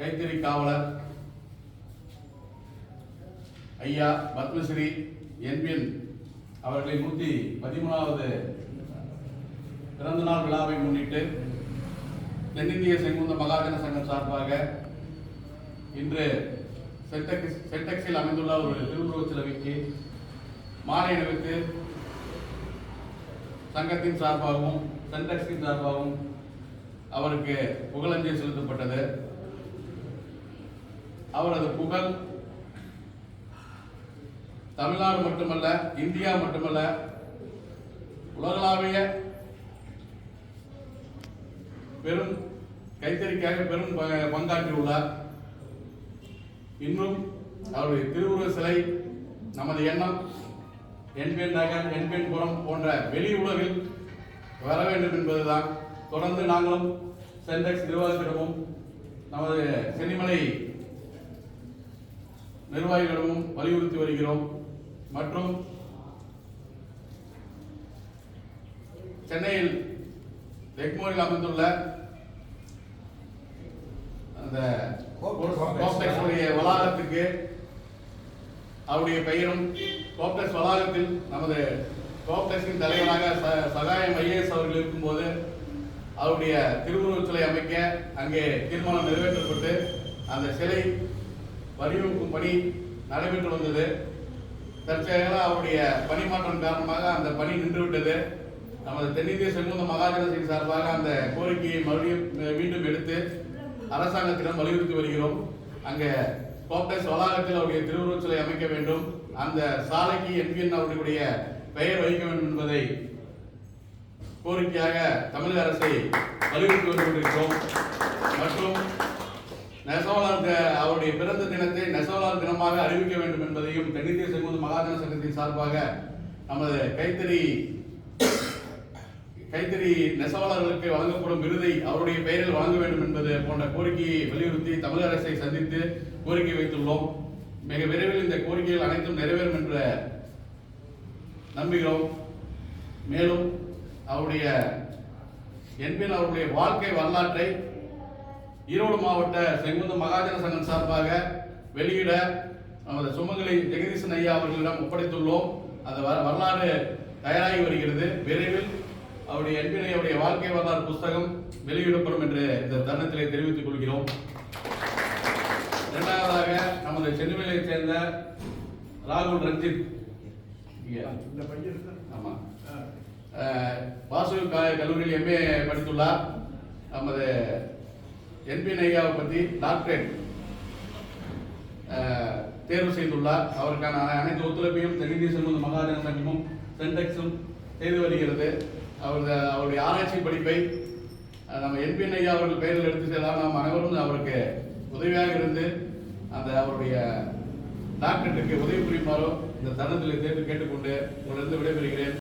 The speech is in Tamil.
கைத்தறி காவலர் ஐயா பத்மஸ்ரீ என்பின் அவர்களை நூற்றி பதிமூணாவது பிறந்தநாள் விழாவை முன்னிட்டு தென்னிந்திய செங்குந்த மகாஜன சங்கம் சார்பாக இன்று செட்டக்ஸ் செட்டக்ஸில் அமைந்துள்ள ஒரு திருவுருவச் சிலவைக்கு மாலை அணிவித்து சங்கத்தின் சார்பாகவும் சென்டெக்ஸின் சார்பாகவும் அவருக்கு புகழஞ்சலி செலுத்தப்பட்டது. அவரது புகழ் தமிழ்நாடு மட்டுமல்ல இந்தியா மட்டுமல்ல உலகளாவிய பெரும் கைத்தறிக்காக பெரும் பங்காற்றியுள்ளார். இன்னும் அவருடைய திருவுருவ சிலை நமது எண்ணம் என்பெண் நகர் என்பெண் புறம் போன்ற வெளி உலகில் வர வேண்டும் என்பதுதான். தொடர்ந்து நாங்களும் சென்டெக்ஸ் நிர்வாகத்திடமும் நமது சென்னிமலை நிர்வாகிகளிடமும் வலியுறுத்தி வருகிறோம். மற்றும் சென்னையில் எக்மோரில் அமைந்துள்ள அந்த கோப்டெக்ஸ் உடைய வளாகத்துக்கு அவருடைய பெயரும் கோப்டெக்ஸ் வளாகத்தில் நமது கோப்டெக்ஸின் தலைவராக ச- சகாயம் ஐஏஎஸ் அவர்கள் இருக்கும்போது அவருடைய திருவுருவச் சிலை அமைக்க அங்கே தீர்மானம் நிறைவேற்றப்பட்டு அந்த சிலை வடிவமைக்கும் பணி நடைபெற்று வந்தது. தற்செயலாக அவருடைய பணிமாற்றம் காரணமாக அந்த பணி நின்றுவிட்டது. நமது தென்னிந்திய செங்குந்த மகாஜன சிங் சார்பாக அந்த கோரிக்கையை மறுபடியும் மீண்டும் எடுத்து அரசாங்கத்திடம் வலியுறுத்தி வருகிறோம். அங்கே கோப்டெக்ஸ் வளாகத்தில் அவருடைய திருவுருவச் சிலை அமைக்க வேண்டும். அந்த சாலைக்கு என்பிஎன் அவர்களுடைய பெயர் வைக்க வேண்டும் என்பதை கோரிக்கையாக தமிழக அரசை வலியுறுத்தி வந்து கொண்டிருக்கிறோம். மற்றும் நெசவாளர் அவருடைய பிறந்த தினத்தை நெசவாளர் தினமாக அறிவிக்க வேண்டும் என்பதையும் தென்னிந்திய செங்குந்து மகாஜன சங்கத்தின் சார்பாக நமது கைத்தறி கைத்தறி நெசவாளர்களுக்கு வழங்கப்படும் விருதை அவருடைய பெயரில் வழங்க வேண்டும் என்பது போன்ற கோரிக்கையை வலியுறுத்தி தமிழக அரசை சந்தித்து கோரிக்கை வைத்துள்ளோம். மிக விரைவில் இந்த கோரிக்கைகள் அனைத்தும் நிறைவேறும் என்ற நம்புகிறோம் மேலும் அவருடைய என்பின் அவருடைய வாழ்க்கை வரலாற்றை ஈரோடு மாவட்ட செங்குந்த மகாஜன சங்கம் சார்பாக வெளியிட நமது சுமங்கலி ஜெகதீசன் ஐயா அவர்களிடம் ஒப்படைத்துள்ளோம் வர- வரலாறு தயாராகி வருகிறது விரைவில் அவருடைய என்பினை அவருடைய வாழ்க்கை வரலாறு புஸ்தகம் வெளியிடப்படும் என்று இந்த தருணத்திலே தெரிவித்துக் கொள்கிறோம் இரண்டாவதாக நமது சென்னிமலையைச் சேர்ந்த ராகுல் ரஞ்சித் இங்க. இந்த பையன் தான். ஆமா ஆ. அஹ், வாசு கல்லூரியில் எம்ஏ படித்துள்ளார் நமது என்பின் ஐயாவை பற்றி டாக்டரேட் தேர்வு செய்துள்ளார். அவருக்கான அனைத்து ஒத்துழைப்பையும் தென்னிந்திய செல்வந்த மகாஜன சங்கமும் சென்டெக்ஸும் செய்து வருகிறது. அவரது அவருடைய ஆராய்ச்சி படிப்பை நம்ம என்பின் ஐயா அவர்கள் பெயரில் எடுத்து செல்லாம் நாம் அனைவரும் அவருக்கு உதவியாக இருந்து அந்த அவருடைய டாக்டருக்கு உதவி புரியுமாறோ இந்த தருணத்தில் தேர்வு கேட்டுக்கொண்டு உங்களிடம் விடைபெறுகிறேன்.